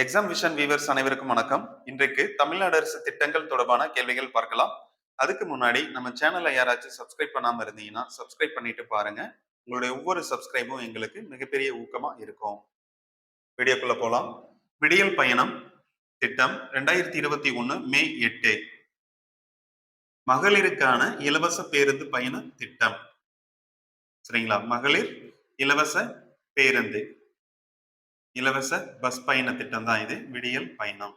Exam vision viewers அனைவருக்கும் வணக்கம். இன்றைக்கு தமிழ்நாடு அரசு திட்டங்கள் தொடர்பான கேள்விகள் பார்க்கலாம். அதுக்கு முன்னாடி நம்ம சேனலை யாராச்சும் சப்ஸ்கிரைப் பண்ணாம இருந்தீங்கன்னா சப்ஸ்கிரைப் பண்ணிட்டு பாருங்க. உங்களுடைய ஒவ்வொரு சப்ஸ்கிரைபும் எங்களுக்கு மிகப்பெரிய ஊக்கமா இருக்கும். வீடியோக்குள்ள போலாம். விடியல் பயணம் திட்டம் ரெண்டாயிரத்தி இருபத்தி ஒண்ணு மே எட்டு. மகளிருக்கான இலவச பேருந்து பயண திட்டம். சரிங்களா? மகளிர் இலவச பேருந்து. இலவச பஸ் பயண திட்டம் தான் இது. விடியல் பயணம்.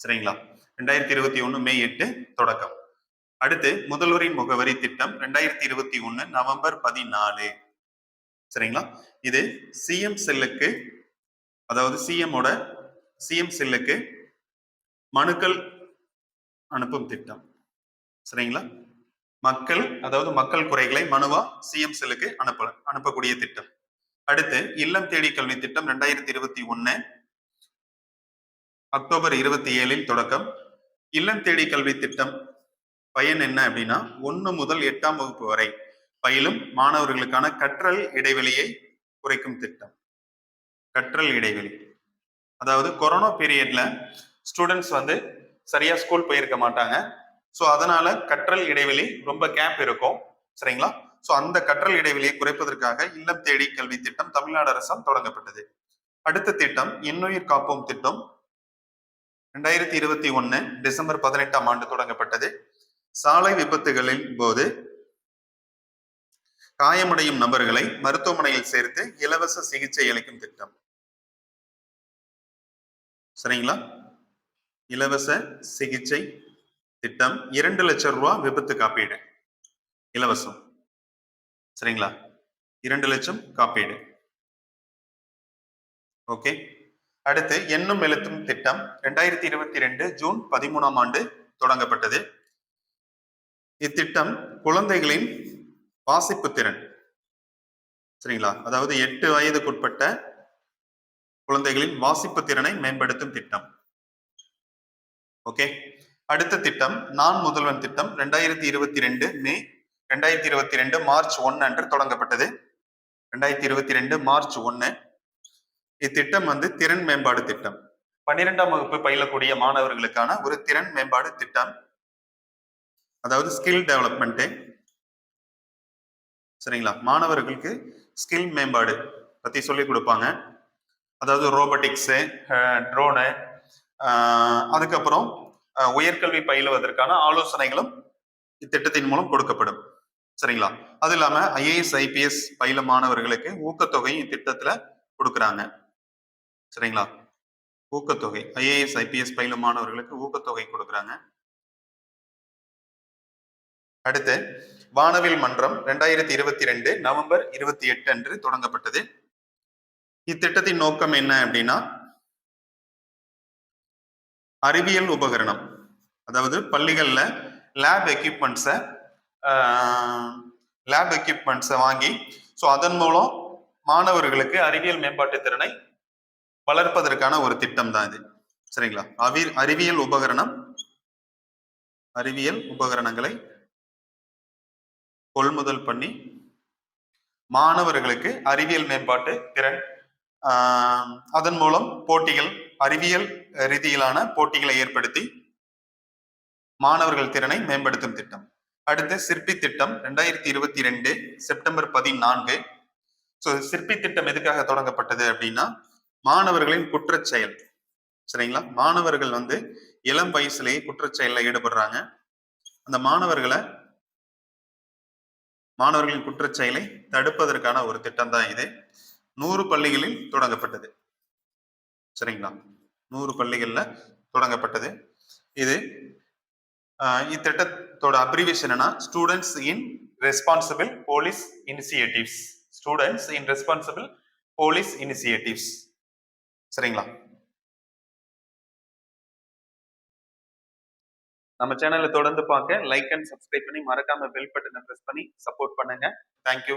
சரிங்களா? ரெண்டாயிரத்தி இருபத்தி ஒண்ணு மே எட்டு தொடக்கம். அடுத்து முதல்வரின் முகவரி திட்டம் ரெண்டாயிரத்தி இருபத்தி ஒண்ணு நவம்பர் பதினாலு. சரிங்களா? இது சிஎம் செல்லுக்கு அதாவது சிஎம்மோட சிஎம் செல்லுக்கு மனுக்கள் அனுப்பும் திட்டம். சரிங்களா? மக்கள் அதாவது மக்கள் குறைகளை மனுவா சிஎம் செல்லுக்கு அனுப்ப அனுப்பக்கூடிய திட்டம். அடுத்து இல்லம் தேடி கல்வி திட்டம் ரெண்டாயிரத்தி இருபத்தி ஒன்னு அக்டோபர் இருபத்தி ஏழில் தொடக்கம். இல்லம் தேடி கல்வி திட்டம் பயன் என்ன அப்படின்னா ஒன்று முதல் எட்டாம் வகுப்பு வரை பயிலும் மாணவர்களுக்கான கற்றல் இடைவெளியை குறைக்கும் திட்டம். கற்றல் இடைவெளி. அதாவது கொரோனா பீரியட்ல ஸ்டூடெண்ட்ஸ் வந்து சரியா ஸ்கூல் போயிருக்க மாட்டாங்க. ஸோ அதனால கற்றல் இடைவெளி ரொம்ப கேப் இருக்கும். சரிங்களா? ஸோ அந்த கற்றல் இடைவெளியை குறைப்பதற்காக இல்லம் தேடி கல்வி திட்டம் தமிழ்நாடு அரசால் தொடங்கப்பட்டது. அடுத்த திட்டம் இன்னுயிர் காப்போம் திட்டம். ரெண்டாயிரத்தி இருபத்தி ஒன்னு டிசம்பர் பதினெட்டாம் ஆண்டு தொடங்கப்பட்டது. சாலை விபத்துகளின் போது காயமடையும் நபர்களை மருத்துவமனையில் சேர்த்து இலவச சிகிச்சை அளிக்கும் திட்டம். சரிங்களா? இலவச சிகிச்சை திட்டம் இரண்டு லட்சம் ரூபாய் விபத்து காப்பீடு. இலவசம். சரிங்களா? இரண்டு லட்சம் காப்பீடு. ஓகே. அடுத்து எண்ணும் எழுத்தும் திட்டம் ரெண்டாயிரத்தி இருபத்தி ரெண்டு ஜூன் பதிமூணாம் ஆண்டு தொடங்கப்பட்டது. இத்திட்டம் குழந்தைகளின் வாசிப்பு திறன். சரிங்களா? அதாவது எட்டு வயதுக்குட்பட்ட குழந்தைகளின் வாசிப்பு திறனை மேம்படுத்தும் திட்டம். ஓகே. அடுத்த திட்டம் நான் முதல்வன் திட்டம் ரெண்டாயிரத்தி இருபத்தி ரெண்டு மே ரெண்டாயிரத்தி இருபத்தி ரெண்டு மார்ச் ஒன்று அன்று தொடங்கப்பட்டது. ரெண்டாயிரத்தி இருபத்தி ரெண்டு மார்ச் ஒன்று இத்திட்டம் வந்து திறன் மேம்பாடு திட்டம். பன்னிரெண்டாம் வகுப்பு பயிலக்கூடிய மாணவர்களுக்கான ஒரு திறன் மேம்பாடு திட்டம். அதாவது ஸ்கில் டெவலப்மெண்ட்டு சரிங்களா? மாணவர்களுக்கு ஸ்கில் மேம்பாடு பற்றி சொல்லி கொடுப்பாங்க. அதாவது ரோபோட்டிக்ஸு ட்ரோனு அதுக்கப்புறம் உயர்கல்வி பயிலுவதற்கான ஆலோசனைகளும் இத்திட்டத்தின் மூலம் கொடுக்கப்படும். சரிங்களா? அது இல்லாம ஐஏஎஸ் ஐபிஎஸ் பயில மாணவர்களுக்கு ஊக்கத்தொகையும் இத்திட்டத்துல கொடுக்குறாங்க. சரிங்களா? ஊக்கத்தொகை. ஐஏஎஸ் ஐபிஎஸ் பயிலும் மாணவர்களுக்கு ஊக்கத்தொகை கொடுக்குறாங்க. அடுத்து வானவில் மன்றம் ரெண்டாயிரத்தி இருபத்தி ரெண்டு நவம்பர் இருபத்தி எட்டு அன்று தொடங்கப்பட்டது. இத்திட்டத்தின் நோக்கம் என்ன அப்படின்னா அறிவியல் உபகரணம். அதாவது பள்ளிகள்ல லேப் எக்யூப்மெண்ட்ஸை லேப் எக்யூப்மெண்ட்ஸை வாங்கி ஸோ அதன் மூலம் மாணவர்களுக்கு அறிவியல் மேம்பாட்டு திறனை வளர்ப்பதற்கான ஒரு திட்டம் தான் இது. சரிங்களா? அவி அறிவியல் உபகரணம் அறிவியல் உபகரணங்களை கொள்முதல் பண்ணி மாணவர்களுக்கு அறிவியல் மேம்பாட்டு திறன் அதன் மூலம் போட்டிகள் அறிவியல் ரீதியிலான போட்டிகளை ஏற்படுத்தி மாணவர்கள் திறனை மேம்படுத்தும் திட்டம். அடுத்து சிற்பி திட்டம் ரெண்டாயிரத்தி இருபத்தி ரெண்டு செப்டம்பர் பதினான்கு. ஸோ சிற்பி திட்டம் எதுக்காக தொடங்கப்பட்டது அப்படின்னா மாணவர்களின் குற்றச்செயல் சரிங்களா? மாணவர்கள் வந்து இளம் வயசுலேயே குற்றச்செயலில் ஈடுபடுறாங்க. அந்த மாணவர்களை மாணவர்களின் குற்றச்செயலை தடுப்பதற்கான ஒரு திட்டம் தான் இது. நூறு பள்ளிகளில் தொடங்கப்பட்டது. சரிங்களா? நூறு பள்ளிகளில் தொடங்கப்பட்டது. இது இத்திட்டத்தோட அப்ரிவேஷன் என்னன்னா students in responsible police initiatives students in responsible police initiatives சரிங்களா? நம்ம சேனலை தொடர்ந்து பார்க்க லைக் அண்ட் சப்ஸ்கிரைப் பண்ணி மறக்காம பெல் பட்டனை ப்ரெஸ் பண்ணி சப்போர்ட் பண்ணுங்க. தேங்க்யூ